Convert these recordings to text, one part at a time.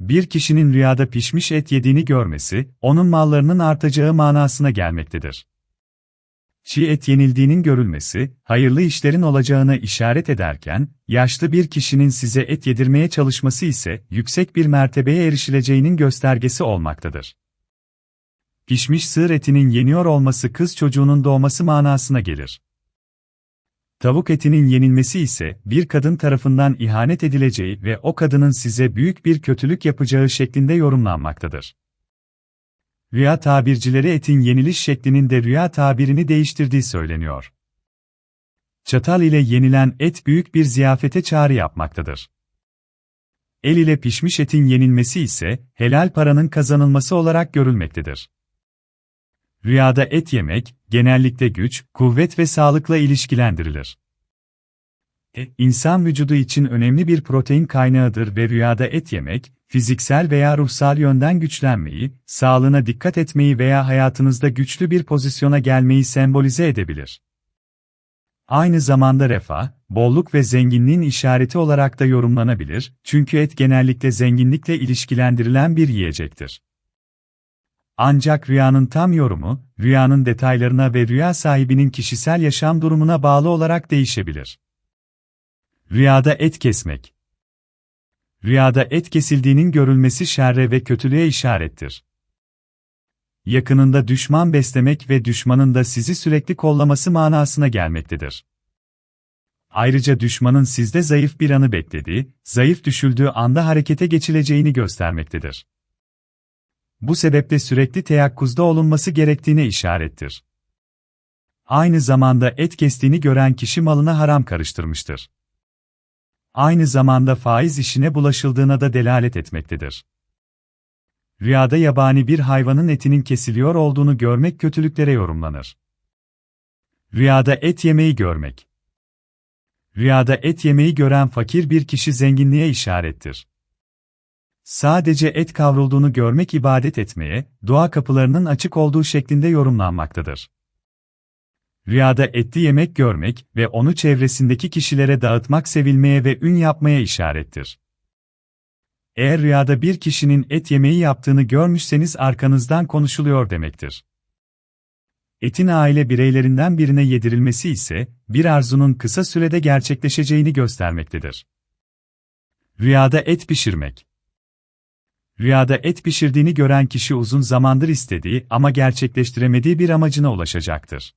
bir kişinin rüyada pişmiş et yediğini görmesi, onun mallarının artacağı manasına gelmektedir. Çiğ et yenildiğinin görülmesi, hayırlı işlerin olacağını işaret ederken, yaşlı bir kişinin size et yedirmeye çalışması ise, yüksek bir mertebeye erişileceğinin göstergesi olmaktadır. Pişmiş sığır etinin yeniyor olması kız çocuğunun doğması manasına gelir. Tavuk etinin yenilmesi ise bir kadın tarafından ihanet edileceği ve o kadının size büyük bir kötülük yapacağı şeklinde yorumlanmaktadır. Rüya tabircileri etin yeniliş şeklinin de rüya tabirini değiştirdiği söyleniyor. Çatal ile yenilen et büyük bir ziyafete çağrı yapmaktadır. El ile pişmiş etin yenilmesi ise helal paranın kazanılması olarak görülmektedir. Rüyada et yemek, genellikle güç, kuvvet ve sağlıkla ilişkilendirilir. E, insan vücudu için önemli bir protein kaynağıdır ve rüyada et yemek, fiziksel veya ruhsal yönden güçlenmeyi, sağlığına dikkat etmeyi veya hayatınızda güçlü bir pozisyona gelmeyi sembolize edebilir. Aynı zamanda refah, bolluk ve zenginliğin işareti olarak da yorumlanabilir, çünkü et genellikle zenginlikle ilişkilendirilen bir yiyecektir. Ancak rüyanın tam yorumu, rüyanın detaylarına ve rüya sahibinin kişisel yaşam durumuna bağlı olarak değişebilir. Rüyada et kesmek Rüyada et kesildiğinin görülmesi şerre ve kötülüğe işarettir. Yakınında düşman beslemek ve düşmanın da sizi sürekli kollaması manasına gelmektedir. Ayrıca düşmanın sizde zayıf bir anı beklediği, zayıf düşüldüğü anda harekete geçileceğini göstermektedir. Bu sebeple sürekli teyakkuzda olunması gerektiğine işarettir. Aynı zamanda et kestiğini gören kişi malına haram karıştırmıştır. Aynı zamanda faiz işine bulaşıldığına da delalet etmektedir. Rüyada yabani bir hayvanın etinin kesiliyor olduğunu görmek kötülüklere yorumlanır. Rüyada et yemeyi görmek. Rüyada et yemeyi gören fakir bir kişi zenginliğe işarettir. Sadece et kavrulduğunu görmek ibadet etmeye, dua kapılarının açık olduğu şeklinde yorumlanmaktadır. Rüyada etli yemek görmek ve onu çevresindeki kişilere dağıtmak sevilmeye ve ün yapmaya işarettir. Eğer rüyada bir kişinin et yemeği yaptığını görmüşseniz arkanızdan konuşuluyor demektir. Etin aile bireylerinden birine yedirilmesi ise, bir arzunun kısa sürede gerçekleşeceğini göstermektedir. Rüyada et pişirmek Rüyada et pişirdiğini gören kişi uzun zamandır istediği ama gerçekleştiremediği bir amacına ulaşacaktır.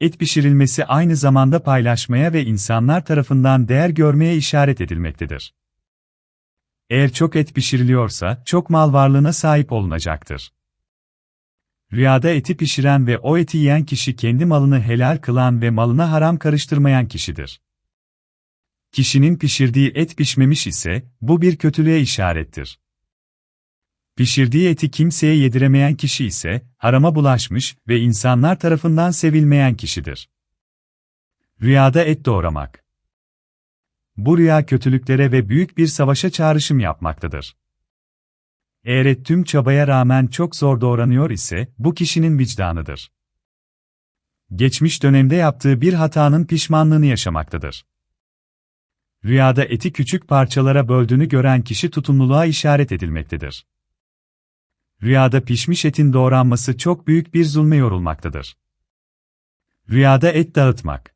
Et pişirilmesi aynı zamanda paylaşmaya ve insanlar tarafından değer görmeye işaret edilmektedir. Eğer çok et pişiriliyorsa, çok mal varlığına sahip olunacaktır. Rüyada eti pişiren ve o eti yiyen kişi kendi malını helal kılan ve malına haram karıştırmayan kişidir. Kişinin pişirdiği et pişmemiş ise, bu bir kötülüğe işarettir. Pişirdiği eti kimseye yediremeyen kişi ise, harama bulaşmış ve insanlar tarafından sevilmeyen kişidir. Rüyada et doğramak Bu rüya kötülüklere ve büyük bir savaşa çağrışım yapmaktadır. Eğer et tüm çabaya rağmen çok zor doğranıyor ise, bu kişinin vicdanıdır. Geçmiş dönemde yaptığı bir hatanın pişmanlığını yaşamaktadır. Rüyada eti küçük parçalara böldüğünü gören kişi tutumluluğa işaret edilmektedir. Rüyada pişmiş etin doğranması çok büyük bir zulme yorulmaktadır. Rüyada et dağıtmak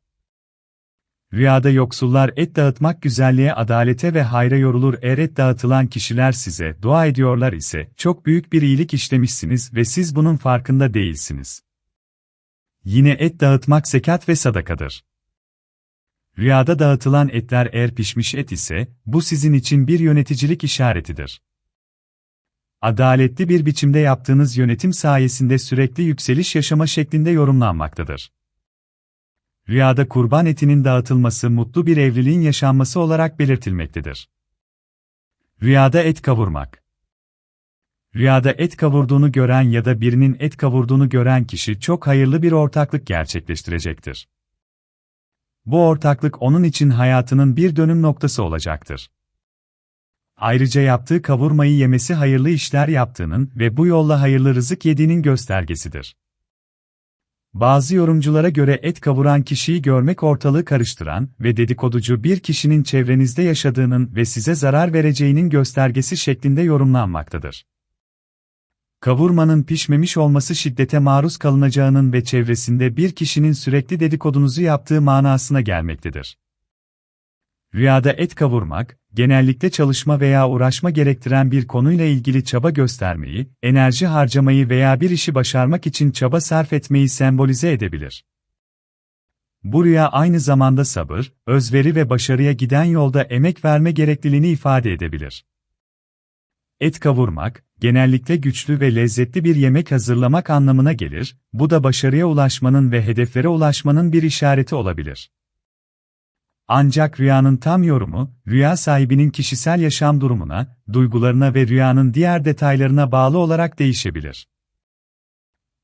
Rüyada yoksullar et dağıtmak güzelliğe, adalete ve hayra yorulur. Eğer et dağıtılan kişiler size dua ediyorlar ise çok büyük bir iyilik işlemişsiniz ve siz bunun farkında değilsiniz. Yine et dağıtmak zekat ve sadakadır. Rüyada dağıtılan etler eğer pişmiş et ise, bu sizin için bir yöneticilik işaretidir. Adaletli bir biçimde yaptığınız yönetim sayesinde sürekli yükseliş yaşama şeklinde yorumlanmaktadır. Rüyada kurban etinin dağıtılması mutlu bir evliliğin yaşanması olarak belirtilmektedir. Rüyada et kavurmak Rüyada et kavurduğunu gören ya da birinin et kavurduğunu gören kişi çok hayırlı bir ortaklık gerçekleştirecektir. Bu ortaklık onun için hayatının bir dönüm noktası olacaktır. Ayrıca yaptığı kavurmayı yemesi hayırlı işler yaptığının ve bu yolla hayırlı rızık yediğinin göstergesidir. Bazı yorumculara göre et kavuran kişiyi görmek ortalığı karıştıran ve dedikoducu bir kişinin çevrenizde yaşadığının ve size zarar vereceğinin göstergesi şeklinde yorumlanmaktadır. Kavurmanın pişmemiş olması şiddete maruz kalınacağının ve çevresinde bir kişinin sürekli dedikodunuzu yaptığı manasına gelmektedir. Rüyada et kavurmak, genellikle çalışma veya uğraşma gerektiren bir konuyla ilgili çaba göstermeyi, enerji harcamayı veya bir işi başarmak için çaba sarf etmeyi sembolize edebilir. Bu rüya aynı zamanda sabır, özveri ve başarıya giden yolda emek verme gerekliliğini ifade edebilir. Et kavurmak, genellikle güçlü ve lezzetli bir yemek hazırlamak anlamına gelir, bu da başarıya ulaşmanın ve hedeflere ulaşmanın bir işareti olabilir. Ancak rüyanın tam yorumu, rüya sahibinin kişisel yaşam durumuna, duygularına ve rüyanın diğer detaylarına bağlı olarak değişebilir.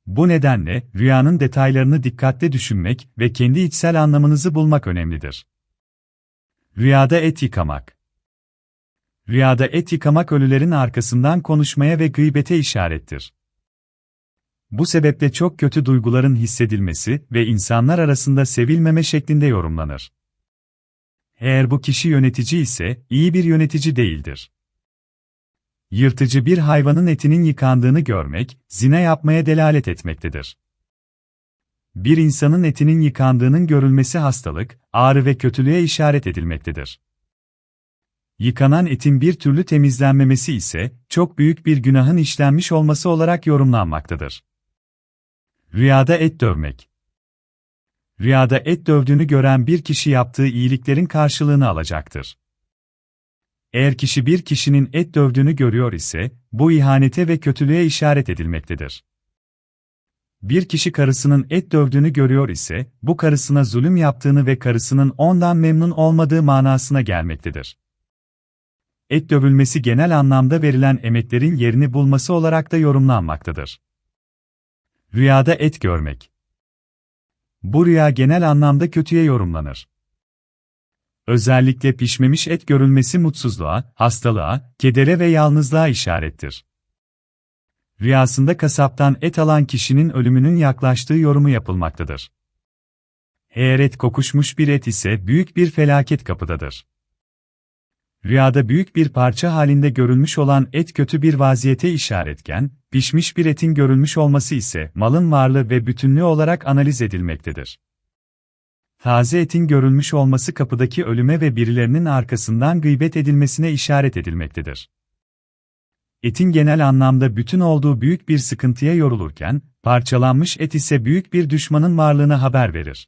Bu nedenle, rüyanın detaylarını dikkatle düşünmek ve kendi içsel anlamınızı bulmak önemlidir. Rüyada et yıkamak Rüyada et yıkamak ölülerin arkasından konuşmaya ve gıybete işarettir. Bu sebeple çok kötü duyguların hissedilmesi ve insanlar arasında sevilmeme şeklinde yorumlanır. Eğer bu kişi yönetici ise, iyi bir yönetici değildir. Yırtıcı bir hayvanın etinin yıkandığını görmek, zina yapmaya delalet etmektedir. Bir insanın etinin yıkandığının görülmesi hastalık, ağrı ve kötülüğe işaret edilmektedir. Yıkanan etin bir türlü temizlenmemesi ise, çok büyük bir günahın işlenmiş olması olarak yorumlanmaktadır. Rüyada et dövmek Rüyada et dövdüğünü gören bir kişi yaptığı iyiliklerin karşılığını alacaktır. Eğer kişi bir kişinin et dövdüğünü görüyor ise, bu ihanete ve kötülüğe işaret edilmektedir. Bir kişi karısının et dövdüğünü görüyor ise, bu karısına zulüm yaptığını ve karısının ondan memnun olmadığı manasına gelmektedir. Et dövülmesi genel anlamda verilen emeklerin yerini bulması olarak da yorumlanmaktadır. Rüyada et görmek bu rüya genel anlamda kötüye yorumlanır. Özellikle pişmemiş et görülmesi mutsuzluğa, hastalığa, kedere ve yalnızlığa işarettir. Rüyasında kasaptan et alan kişinin ölümünün yaklaştığı yorumu yapılmaktadır. Eğer et kokuşmuş bir et ise büyük bir felaket kapıdadır. Rüyada büyük bir parça halinde görülmüş olan et kötü bir vaziyete işaretken, pişmiş bir etin görülmüş olması ise malın varlığı ve bütünlüğü olarak analiz edilmektedir. Taze etin görülmüş olması kapıdaki ölüme ve birilerinin arkasından gıybet edilmesine işaret edilmektedir. Etin genel anlamda bütün olduğu büyük bir sıkıntıya yorulurken, parçalanmış et ise büyük bir düşmanın varlığını haber verir.